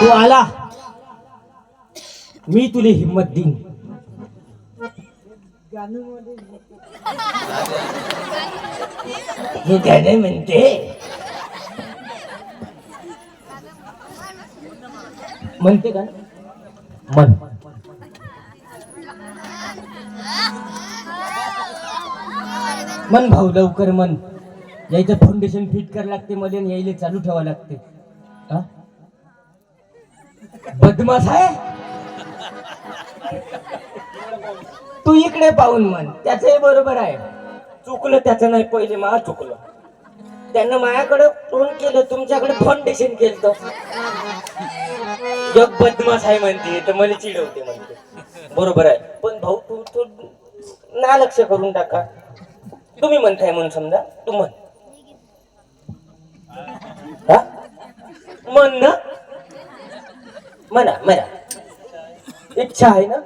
तू आला. मी तुला हिम्मत देईन. हे गाणं म्हणते. म्हणते का? मन मन भाऊ लवकर मन यायचं फाउंडेशन फिट करावं लागते मध्ये यायला चालू ठेवावं लागते. हा? बदमाश आहे? तू इकडे पाहून म्हण. त्याचंही बरोबर आहे. चुकलं त्याचं नाही पहिले मा चुकलं. त्यानं माझ्याकडे फोन केलं तुमच्याकडे फाउंडेशन केलं जग बदमाश आहे म्हणते तर मला चिडवते म्हणते. बरोबर आहे. पण भाऊ तू तू ना लक्ष करून टाका. तुम्ही म्हणताय म्हणून समजा. तू म्हण. मन ना? म्हणा म्हणा इच्छा आहे ना?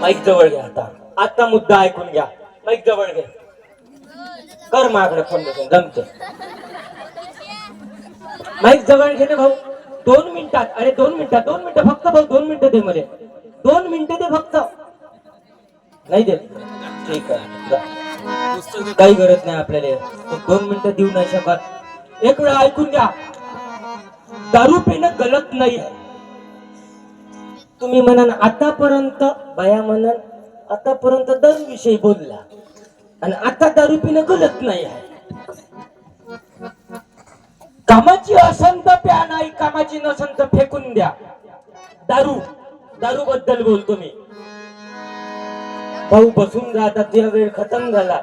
माईक जवळ घ्या आता. आता मुद्दा ऐकून घ्या. माईक जवळ घ्या. कर मागणं फोन देतो जमते माईक जवळ घे ना भाऊ. दोन मिनिटात अरे दोन मिनिटात दोन मिनिटं फक्त भाऊ दोन मिनिटं दे मध्ये दोन मिनिटं दे फक्त. नाही दे ठीक आहे. काही गरज नाही आपल्याला. दोन मिनिटं देऊ नाही शकत. एक वेळा ऐकून घ्या. दारू पिणं गलत नाही आहे. तुम्ही म्हणाल आतापर्यंत बाया म्हणाल आतापर्यंत दारू विषयी बोलला. आणि आता दारू पिणं गलत नाही आहे. कामाची असंत प्या नाही कामाची नसंत फेकून द्या. दारू दारू बद्दल बोलतो मी. भाऊ बसून जा आता वेळ खतम झाला.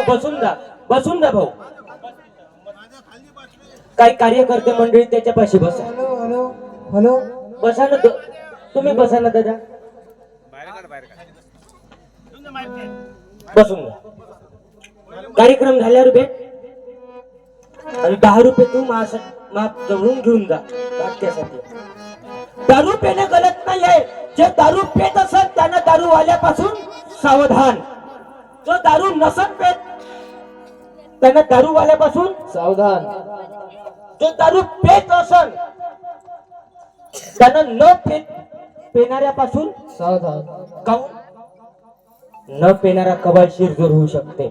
भाऊ बसून जा. बसून जा भाऊ. काही कार्यकर्ते मंडळी त्याच्यापाशी बसा. Hello hello hello. बसा ना तो- तुम्ही बसा ना दादा. बसून जा. कार्यक्रम झाल्यावर भेट. आणि दहा रुपये तू माझ्या माप जवळून घेऊन जा वाटण्यासाठी दारू पिणे गलत नाही आहे जे दारू पेत असेल त्यांना दारू वाल्यापासून सावधान. जो दारू नसत पेत त्यांना दारू वाल्यापासून सावधान. जो दारू पेत असल त्यांना न पेत पेणाऱ्यापासून सावधान. काऊन? न पेणारा कबाशीर जोर होऊ शकते.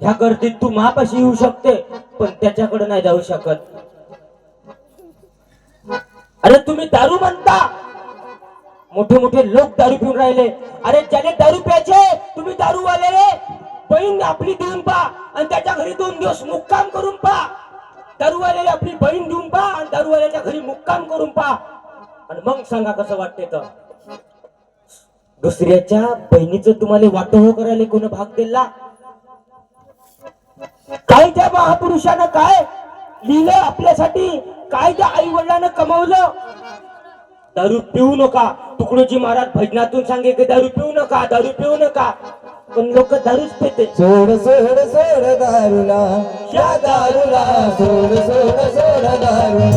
ह्या गर्दीत तू महापाशी येऊ शकते पण त्याच्याकडे नाही जाऊ शकत. अरे तुम्ही दारू म्हणता. मोठे मोठे लोक दारू पिऊन राहिले. अरे ज्याने दारू प्यायचे तुम्ही दारू वाले बहीण आपली देऊन पहा आणि त्याच्या घरी दोन दिवस मुक्काम करून पहा दारूवाल्याला आपली बहीण देऊन पहा आणि दारूवाल्याच्या घरी मुक्काम करून पहा आणि मग सांगा कसं वाटते तर दुसऱ्याच्या बहिणीचं तुम्हाला वाटो करायला कोण भाग दिला? काय त्या महापुरुषानं काय लिहिलं आपल्यासाठी? काय त्या आई वडिलांना कमावलं? दारू पिऊ नका. तुकडोजी महाराज भजनातून सांगे की दारू पिऊ नका दारू पिऊ नका. पण लोक दारूच पिते सोड सोड सोड दारूला. या दारूला सोड सोड सोड दारू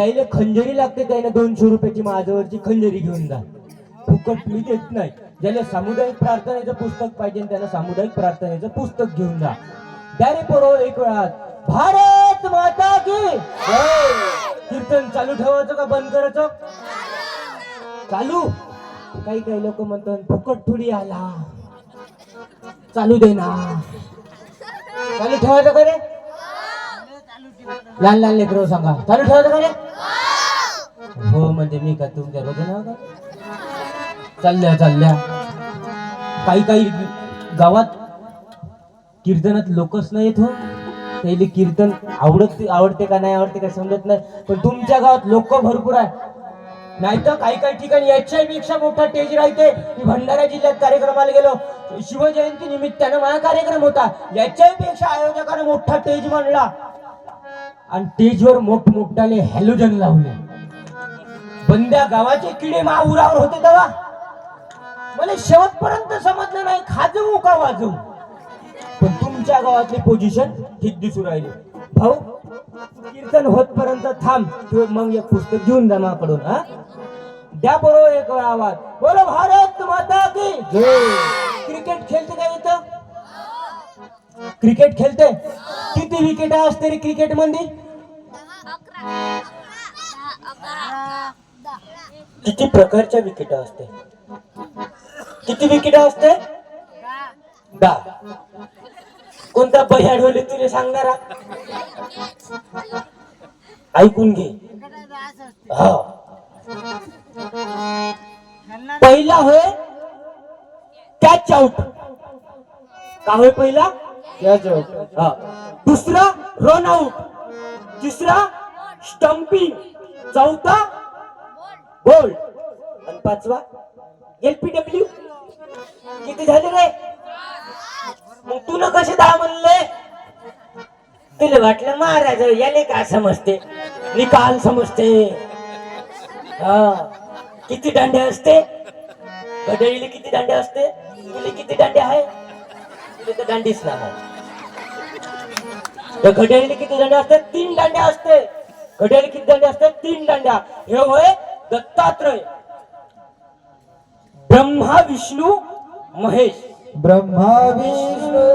त्याला खंजरी लागते त्याने दोनशे रुपयाची माझ्यावरची खंजरी घेऊन जा. फुकट मी देत नाही. ज्याला सामुदायिक प्रार्थनेचं पुस्तक पाहिजे त्याला सामुदायिक प्रार्थनेचं पुस्तक घेऊन जा. द्या रे पोरो एक वेळा भारत माता की! कीर्तन चालू ठेवायचं का बंद करायचं? चालू. काही काही लोक म्हणतात फुकट थोडी आला. चालू दे ना. चालू ठेवायचं का रे? लहान लहान लेकरं सांगा. चालू ठेवायचं का रे? हो म्हणजे मी का तुमच्या रोज नाव का चालल्या चालल्या. काही काही गावात कीर्तनात लोकच नाही येत हो. पहिले कीर्तन आवडत आवडते का नाही आवडते काय समजत नाही. पण तुमच्या गावात लोक भरपूर आहे नाही तर काही काही ठिकाणी याच्या पेक्षा मोठा स्टेज राहते. मी भंडारा जिल्ह्यात कार्यक्रमाला गेलो. शिवजयंती निमित्तानं माझा कार्यक्रम होता. याच्याही पेक्षा आयोजकानं मोठा स्टेज मांडला. आणि स्टेजवर मोठमोठ्याने हॅलोजन लावले. बंद्या गावाचे किडे महाउरावर होते तेव्हा. मला शेवटपर्यंत समजलं नाही खाजवू का वाजवू? पण तुमच्या गावातली पोझिशन ठीक दिसू राहिली. भाऊ कीर्तन होतपर्यंत थांब तू मग एक पुस्तक घेऊन जा माकडून हा? द्या बरोबर एक आवाज. बोलो भारत माता की. क्रिकेट खेळते का इथं? क्रिकेट खेळते? किती विकेट असते रे क्रिकेटमध्ये किती प्रकारच्या विकेट असते? किती विकेट असते? दहा. कोणता बह्याड होले तुला सांगणारा? ऐकून घे. हा. पहिला होय कॅच आउट. का होय पहिला? हा. दुसरा रन आउट. तिसरा स्टम्पिंग चौथा बोल. आणि पाचवा एलपीडब्ल्यू किती झाले रे? मग तू न कसे दहा म्हणले? तुला वाटलं महाराज याले काय समजते? निकाल समजते. हा. किती दांडे असते? घड्याळीला किती दांडे असते? तुला किती दांडे आहे? तुला तर दांडीच नाही तर घड्याळीला किती दांडे असतात तीन दांड्या असते. घड्याळी किती दांडे असतात तीन दांड्या हे होय दत्तात्रय ब्रह्मा विष्णू महेश. ब्रह्मा विष्णू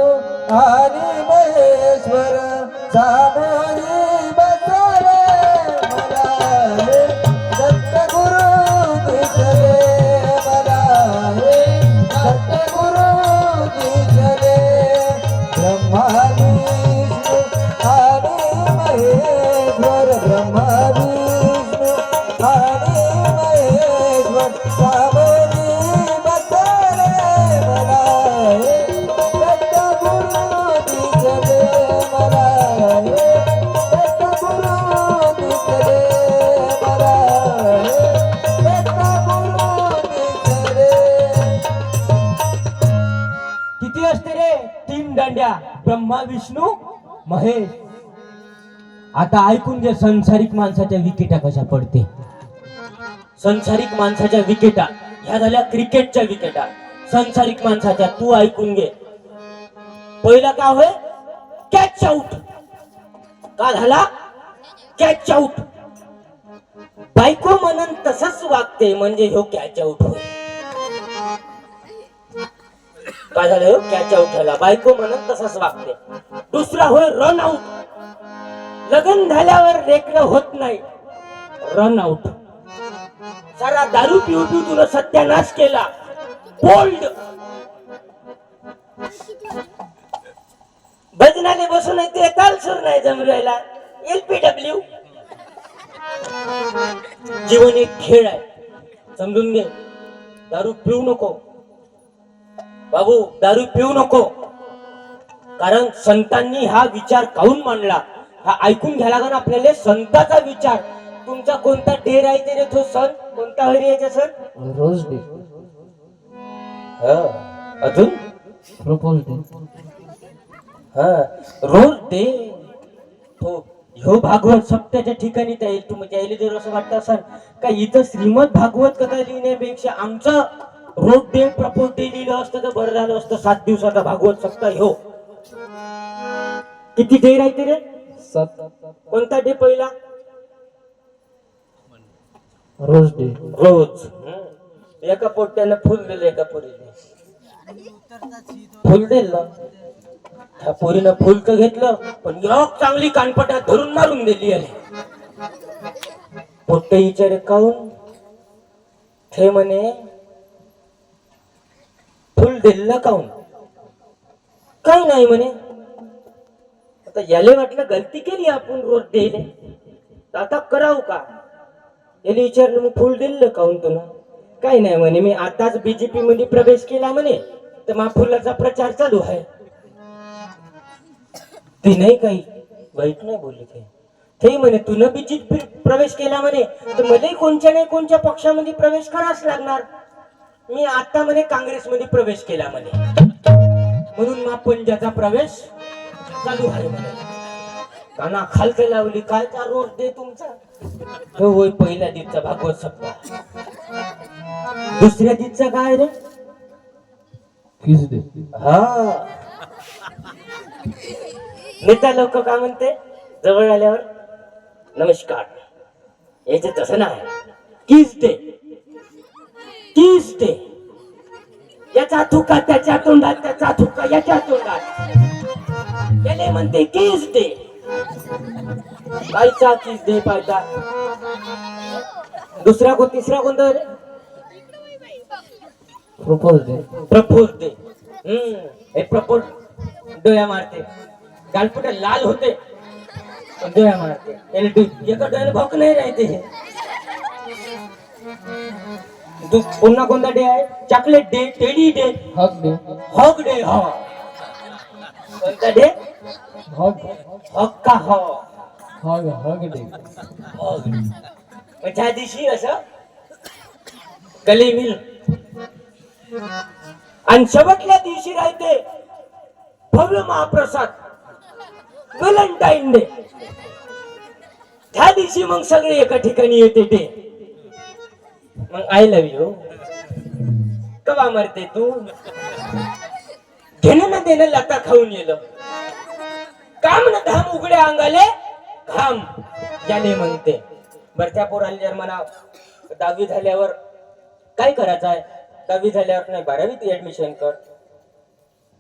आणि महेश्वर सामोरी तीन ब्रह्मा विष्णू महेश. आता ऐकून घे संसारिक माणसाच्या विकेटा कशा पडते. संसारिक माणसाच्या विकेटा ह्या झाल्या क्रिकेटच्या विकेटा. संसारिक माणसाच्या तू ऐकून घे. पहिला का होय? कॅच आउट का झाला? कॅच आउट बायको म्हणून तसंच वागते म्हणजे ह्यो कॅच आउट होय. काय झालं? कॅच आउट झाला. बायको म्हणत तसंच वागते. दुसरा होय रन आउट लग्न झाल्यावर रेकलं होत नाही. रन आउट सारा दारू पिऊ पिऊ तुला सत्यानाश केला. बोल्ड भजनाने बसून ते तालसूर नाही जमवायला. एलपीडब्ल्यू जीवन एक खेळ आहे. समजून घे. दारू पिऊ नको. बाबू दारू पिऊ नको. कारण संतांनी हा विचार काऊन मांडला? हा ऐकून घ्यायला लागला आपल्याला संताचा विचार. तुमचा कोणता डेर आहे ते रे तो सण? कोणता हरी याचा सण? रोज डे हा, अजून? प्रपोज डे हा रोज डे तो ह्यो भागवत सप्त्याच्या ठिकाणी त्या तुम्ही त्याला जर असं वाटतं असाल का इथं श्रीमद भागवत कथा लिहिण्यापेक्षा आमचं रोज डे प्रपोज डे लिहिलं असतं तर बरं झालं असतं सात दिवसाचा भागवत सप्ताह ह्यो किती डे राहते रे? सात. कोणता डे पहिला? Rose day. रोज. एका पोट्यानं फुल दिलं एका पोरीने. फुल दिलं. त्या पोरीनं फुल तर घेतलं पण योग चांगली कानपटात धरून मारून दिली आले पोट्टे विचारे काऊन? ते म्हणे फुल काऊन हो काही नाही म्हणे. आता याले वाटलं गलती केली आपण रोज दिले आता करावं का? याने विचारलं मग फुल दिलं काऊन हो तुला? काही नाही म्हणे. मी आताच बीजेपी मध्ये प्रवेश केला म्हणे. तर मग फुलाचा प्रचार चालू आहे. ते नाही काही. वाईट नाही बोलले ते. ते म्हणे तुनं बीजेपी प्रवेश केला म्हणे. तर मध्ये कोणत्या नाही कोणत्या पक्षामध्ये प्रवेश करावाच लागणार. मी आता म्हणे काँग्रेसमध्ये प्रवेश केला म्हणे. म्हणून मा पंजाचा प्रवेश चालू आहे म्हणे. काना खालते लावली काय चा रोज दे तुमचा. तो होय पहिल्या दिवचा भागवत सप्ताह. दुसऱ्या दिवचा काय रे? किस दे. हा. नेता लोक काय म्हणते? जवळ आल्यावर नमस्कार. याचे तसं नाही. किस डे तीस डे याचा थुका त्याच्या तोंडात त्याचा थुका याच्या तोंडात. याले म्हणते किस डे कायचा किस डे पायचा दुसरा कोण तिसरा कोणता रे प्रपोज दे. प्रपोज दे. हम्म. हे प्रपोज डोळ्या मारते. गालपट लाल होते. डोळ्या मारते. याला डी. एका डोळ्याला भोक नाही राहते हे पुन्हा कोणता डे आहे? Chocolate day teddy day hug day hug day हो. कोणता डे हक हक्का हो. हग हग दे हॉग त्या दिवशी असं? गले मिल. आणि शेवटल्या दिवशी राहते भव्य महाप्रसाद. व्हॅलेंटाईन डे त्या दिवशी मग सगळे एका ठिकाणी येते ते. मग आय लव्ह यू कवा मरते तू? घेणं ना देणं लता खाऊन गेलं काम ना धाम उघड्या अंगाले घाम ज्याने म्हणते. बर त्या पोराला जर म्हणा दहावी झाल्यावर काय करायचं आहे? दहावी झाल्यावर नाही बारावीत ऍडमिशन कर.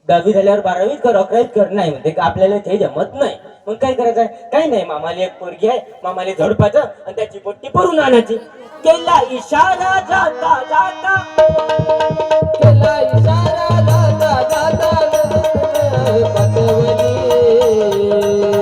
दहावी झाल्यावर बारावीत कर अकरावीत कर. नाही म्हणते का आपल्याला ते जमत नाही. मग काय करायचं आहे? काय नाही मामाला एक पोरगी आहे. मामाला झडपाचं आणि त्याची पोट्टी भरून आणायची. केला इशारा जाता जाता. केला इशारा जाता जाता.